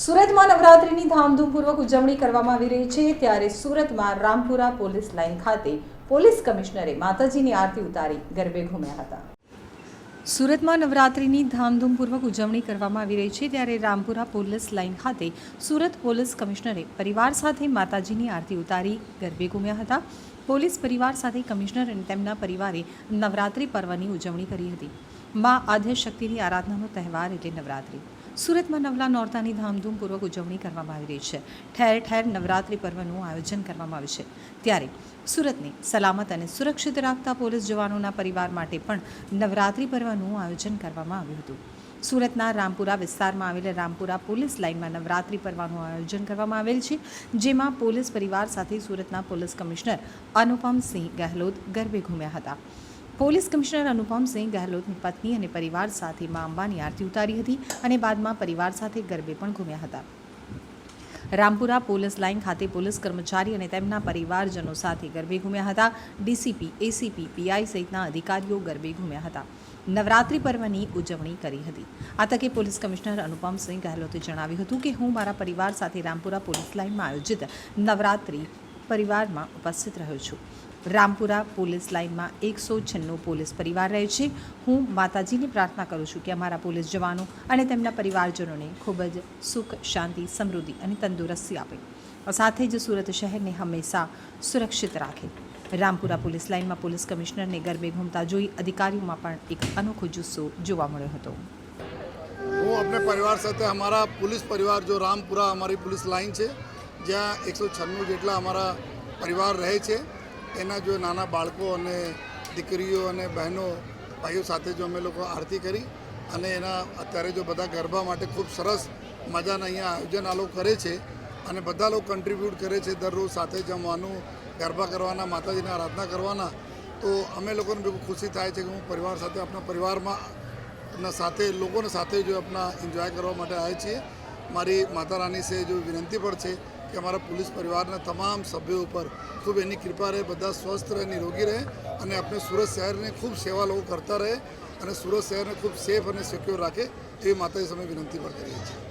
સુરતમાં નવરાત્રિની ધામધૂમપૂર્વક ઉજવણી કરવામાં આવી રહી છે. ત્યારે સુરતમાં રામપુરા પોલીસ લાઇન ખાતે પોલીસ કમિશનરે માતાજીની આરતી ઉતારી ગરબે ઘૂમ્યા હતા. સુરતમાં નવરાત્રિની ધામધૂમપૂર્વક ઉજવણી કરવામાં આવી રહી છે. ત્યારે રામપુરા પોલીસ લાઇન ખાતે સુરત પોલીસ કમિશનરે પરિવાર સાથે માતાજીની આરતી ઉતારી ગરબે ઘૂમ્યા હતા. પોલીસ પરિવાર સાથે કમિશનર અને તેમના પરિવારે નવરાત્રિ પર્વની ઉજવણી કરી હતી. મા આદ્યશક્તિની આરાધનાનો તહેવાર એટલે નવરાત્રિ. સુરતમાં નવલા નોરતાની ધામધૂમપૂર્વક ઉજવણી કરવામાં આવી રહી છે. ઠેર ઠેર નવરાત્રિ પર્વનું આયોજન કરવામાં આવ્યું છે. ત્યારે સુરતને સલામત અને સુરક્ષિત રાખતા પોલીસ જવાનોના પરિવાર માટે પણ નવરાત્રિ પર્વનું આયોજન કરવામાં આવ્યું હતું. સુરતના રામપુરા વિસ્તારમાં આવેલ રામપુરા પોલીસ લાઇનમાં નવરાત્રિ પર્વનું આયોજન કરવામાં આવેલ છે, જેમાં પોલીસ પરિવાર સાથે સુરતના પોલીસ કમિશનર અનુપમસિંહ ગહેલોત ગરબે ઘૂમ્યા હતા. પોલીસ કમિશનર અનુપમસિંહ ગહેલોતની પત્ની અને પરિવાર સાથે મા અંબાની આરતી ઉતારી હતી અને બાદમાં પરિવાર સાથે ગરબે પણ ઘૂમ્યા હતા. રામપુરા પોલીસ લાઇન ખાતે પોલીસ કર્મચારી અને તેમના પરિવારજનો સાથે ગરબે ઘૂમ્યા હતા. ડીસીપી, એસીપી, પીઆઈ સહિતના અધિકારીઓ ગરબે ઘૂમ્યા હતા. નવરાત્રિ પર્વની ઉજવણી કરી હતી. આ તકે પોલીસ કમિશનર અનુપમસિંહ ગહેલોતે જણાવ્યું હતું કે હું મારા પરિવાર સાથે રામપુરા પોલીસ લાઇનમાં આયોજિત નવરાત્રિ પરિવારમાં ઉપસ્થિત રહ્યો છું. રામપુરા પોલીસ લાઇનમાં એકસો છન્નું પોલીસ પરિવાર રહે છે. હું માતાજીની પ્રાર્થના કરું છું કે અમારા પોલીસ જવાનો અને તેમના પરિવારજનોને ખૂબ જ સુખ, શાંતિ, સમૃદ્ધિ અને તંદુરસ્તી આપે. સાથે જ સુરત શહેરને હંમેશા સુરક્ષિત રાખે. રામપુરા પોલીસ લાઇનમાં પોલીસ કમિશનરને ગરબે ઘૂમતા જોઈ અધિકારીઓમાં પણ એક અનોખો જુસ્સો જોવા મળ્યો હતો. હું આપણે પરિવાર સાથે અમારા પોલીસ પરિવાર, જો રામપુરા અમારી પોલીસ લાઇન છે જ્યાં એકસો છન્નું જેટલા અમારા પરિવાર રહે છે. એના જો નાના બાળકો અને દીકરીઓ અને બહેનો, ભાઈઓ સાથે જો અમે લોકો આરતી કરી અને એના અત્યારે જો બધા ગરબા માટે ખૂબ સરસ મજાના અહીંયા આયોજન આ લોકો કરે છે અને બધા લોકો કન્ટ્રીબ્યુટ કરે છે દરરોજ સાથે જમવાનું, ગરબા કરવાના, માતાજીની આરાધના કરવાના. તો અમે લોકોને બિલકુલ ખુશી થાય છે કે હું પરિવાર સાથે, આપણા પરિવારમાં સાથે, લોકોને સાથે જો આપણા એન્જોય કરવા માટે આવે છીએ. મારી માતા રાની છે, જો વિનંતી પણ છે કે અમારા પોલીસ પરિવારના તમામ સભ્યો ઉપર ખૂબ એની કૃપા રહે, બધા સ્વસ્થ રહે, નિરોગી રહે અને આપણે સુરત શહેરને ખૂબ સેવા લોકો કરતા રહે અને સુરત શહેરને ખૂબ સેફ અને સિક્યોર રાખે એવી માતાજી અમે વિનંતી પણ કરીએ છીએ.